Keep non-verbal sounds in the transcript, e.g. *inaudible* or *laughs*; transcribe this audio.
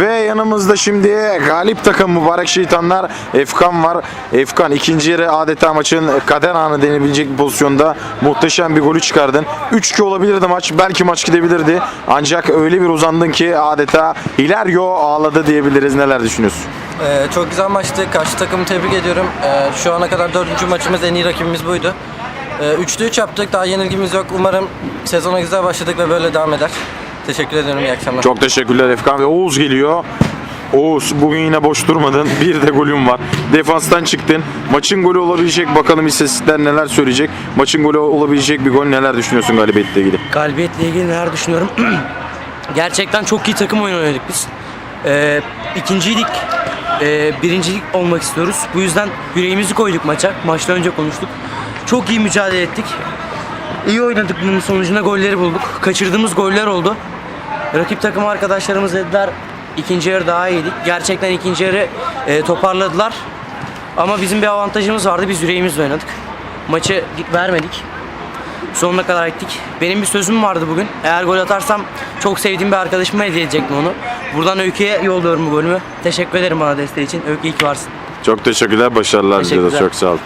Ve yanımızda şimdi galip takım mübarek şeytanlar Efkan var. Efkan ikinci yarı adeta maçın kader anı denebilecek bir pozisyonda muhteşem bir golü çıkardın. 3-2 olabilirdi maç. Belki maç gidebilirdi. Ancak öyle bir uzandın ki adeta Hilario ağladı diyebiliriz. Neler düşünüyorsun? Ee, çok güzel maçtı. Karşı takımı tebrik ediyorum. Ee, şu ana kadar dördüncü maçımız en iyi rakibimiz buydu. Ee, üçte üç yaptık. Daha yenilgimiz yok. Umarım sezona güzel başladık ve böyle devam eder. Teşekkür ediyorum. İyi akşamlar. Çok teşekkürler Efkan ve Oğuz geliyor. Oğuz bugün yine boş durmadın. *laughs* Bir de golün var. Defanstan çıktın. Maçın golü olabilecek bakalım istatistikler neler söyleyecek. Maçın golü olabilecek bir gol neler düşünüyorsun galibiyetle ilgili? Galibiyetle ilgili neler düşünüyorum? *clears throat* Gerçekten çok iyi takım oyunu oynadık biz. Ee, ikinciydik. Ee, birincilik olmak istiyoruz. Bu yüzden yüreğimizi koyduk maça. Maçtan önce konuştuk. Çok iyi mücadele ettik. İyi oynadık bunun sonucunda golleri bulduk. Kaçırdığımız goller oldu. Rakip takım arkadaşlarımız dediler ikinci yarı daha iyiydik. Gerçekten ikinci yarı e, toparladılar. Ama bizim bir avantajımız vardı. Biz yüreğimizle oynadık. Maçı vermedik. Sonuna kadar gittik. Benim bir sözüm vardı bugün. Eğer gol atarsam çok sevdiğim bir arkadaşıma hediye edecektim onu. Buradan Öykü'ye yolluyorum bu golümü. Teşekkür ederim bana desteği için. Öykü iyi ki varsın. Çok teşekkürler. Başarılar. Teşekkürler. Çok sağ ol.